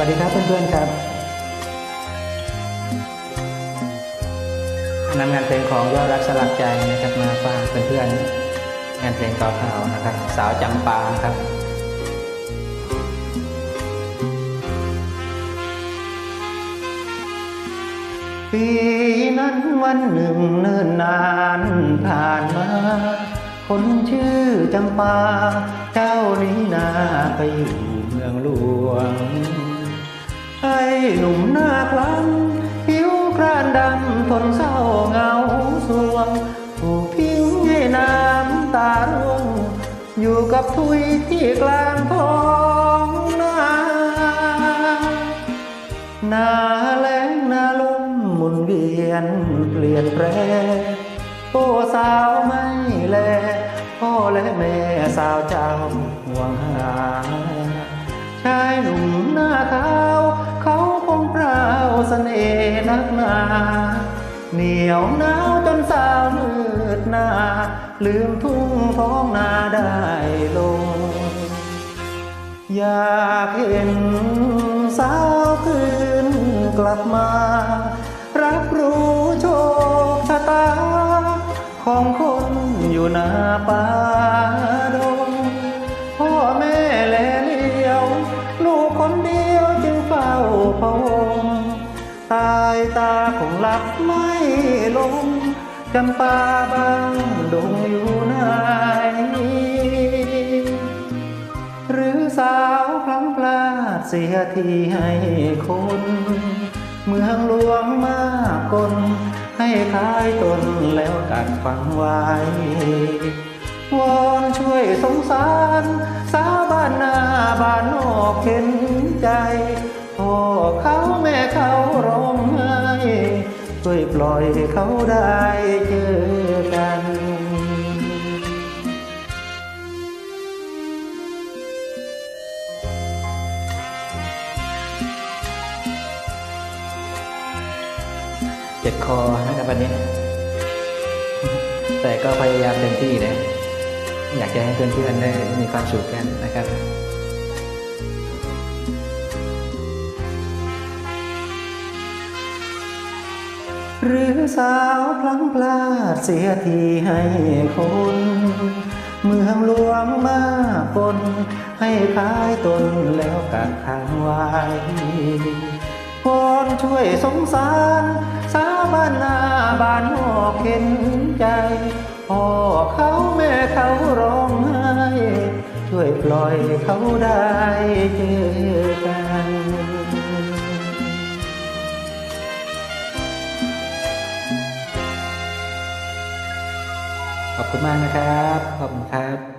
วัสดีครับเพื่อนๆครับนำงานเพลงของยอดรักสลักใจนะครับมาฝากเพื่อนๆงานเพลงเก่าๆนะครับ สาวจำปาครับปีนั้นวันหนึ่งเนิ่นนานผ่านมา คนชื่อจำปา เจ้านี้นาไปอยู่เมืองหลวง หนุ่มหน้าคล้ำผิวกรานดำทนเศร้าเงาสวงถูกทิ้งให้น้ำตาร่วง อยู่กับทุยที่กลางท้องนานาแล้งนาลมหมุนเวียนเปลี่ยนแปรโอ้สาวไม่แลพ่อและแม่สาวเจ้าห่วงหาชายหนุ่มหน้าขาว เหนียวหนาวจนสาวมืดหน้า ลืมทุ่งท้องนาได้ลง อยากเห็นสาวคืนกลับมา รับรู้โชคชะตา ของคนอยู่หน้าป่า ตายตาคงหลับไม่ลงจำปาบางดงอยู่ไหนหรือสาวพลั้งพลาดเสียทีให้คน เมืองหลวงมากกลให้ขายตนแล้วกัดฝังไว้วอนช่วยสงสาร สาวบ้านนาบ้านนอกเห็นใจพ่อเขาแม่เขารอ ช่วยปล่อยเขาได้เจอกันเจ็บคอนะครับวันนี้ แต่ก็พยายามเต็มที่นะอยากจะให้เพื่อนๆได้มีความสุขกันนะครับ หรือสาวพลั้งพลาดเสียทีให้คน เมืองหลวงมากคนให้ขายตนแล้วกักขังไว้วอนช่วยสงสาร สาบานนาบานนอกเห็นใจพ่อเขาแม่เขาร้องไห้ ช่วยปล่อยเขาได้เจอ ขอบคุณมากนะครับ ขอบคุณครับ